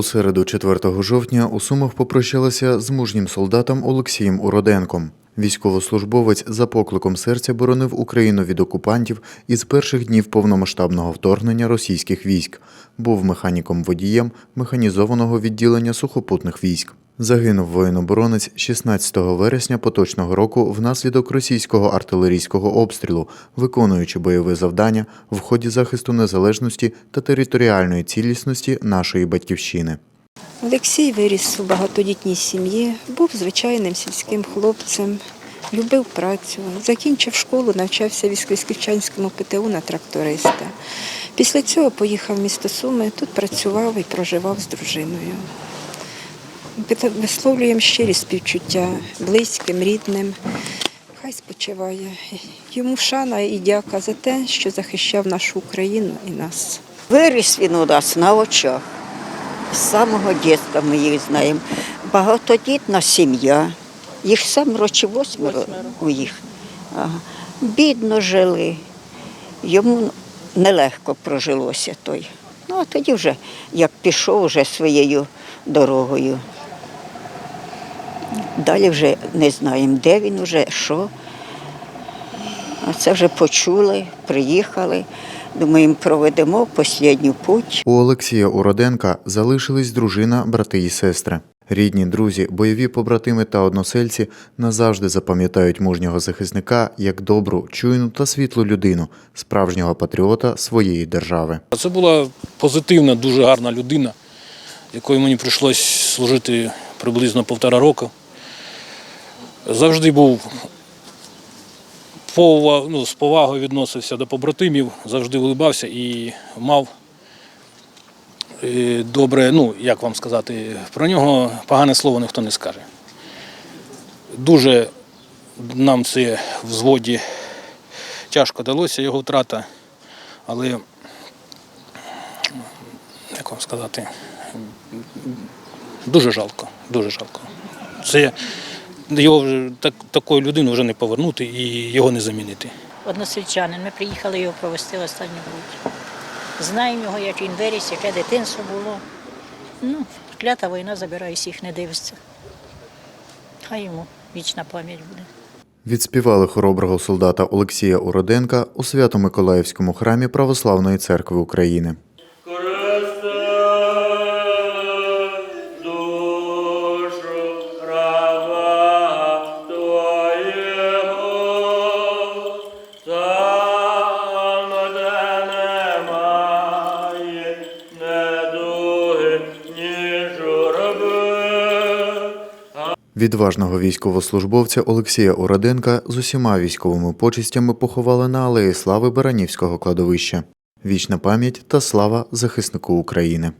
У середу 4 жовтня у Сумах попрощалися з мужнім солдатом Олексієм Уроденком. Військовослужбовець за покликом серця боронив Україну від окупантів із перших днів повномасштабного вторгнення російських військ. Був механіком-водієм механізованого відділення сухопутних військ. Загинув воїноборонець 16 вересня поточного року внаслідок російського артилерійського обстрілу, виконуючи бойове завдання в ході захисту незалежності та територіальної цілісності нашої батьківщини. Олексій виріс у багатодітній сім'ї, був звичайним сільським хлопцем, любив працю, закінчив школу, навчався в Вісківчанському ПТУ на тракториста. Після цього поїхав в місто Суми, тут працював і проживав з дружиною. Висловлюємо щирі співчуття близьким, рідним. Хай спочиває. Йому шана і дяка за те, що захищав нашу Україну і нас. Виріс він у нас на очах. З самого дитинства ми їх знаємо. Багатодітна сім'я. Їх семеро чи восьмеро у їх. Ага. Бідно жили. Йому нелегко прожилося той. Ну, а тоді вже, як пішов вже своєю дорогою. Далі вже не знаємо, де він вже, що. А це вже почули, приїхали. Думаємо, проведемо останню путь. У Олексія Уроденка залишились дружина, брати і сестри. Рідні, друзі, бойові побратими та односельці назавжди запам'ятають мужнього захисника як добру, чуйну та світлу людину, справжнього патріота своєї держави. Це була позитивна, дуже гарна людина, якою мені прийшлось служити приблизно півтора року. Завжди був пова- ну, з повагою відносився до побратимів, завжди улибався і мав е, добре, ну як вам сказати, про нього погане слово ніхто не скаже. Дуже нам це в зводі тяжко далося його втрата, але як вам сказати, дуже жалко, дуже жалко. Це його вже так, такою людину вже не повернути і його не замінити. односельчанин. Ми приїхали його провести в останню путь. Знаємо його, як він виріс, яке дитинство було. Ну, клята війна забирає всіх, не дивиться. Хай йому вічна пам'ять буде. Відспівали хороброго солдата Олексія Уроденка у Свято-Миколаївському храмі Православної церкви України. Відважного військовослужбовця Олексія Ураденка з усіма військовими почистями поховали на алеї слави Баранівського кладовища. Вічна пам'ять та слава захиснику України.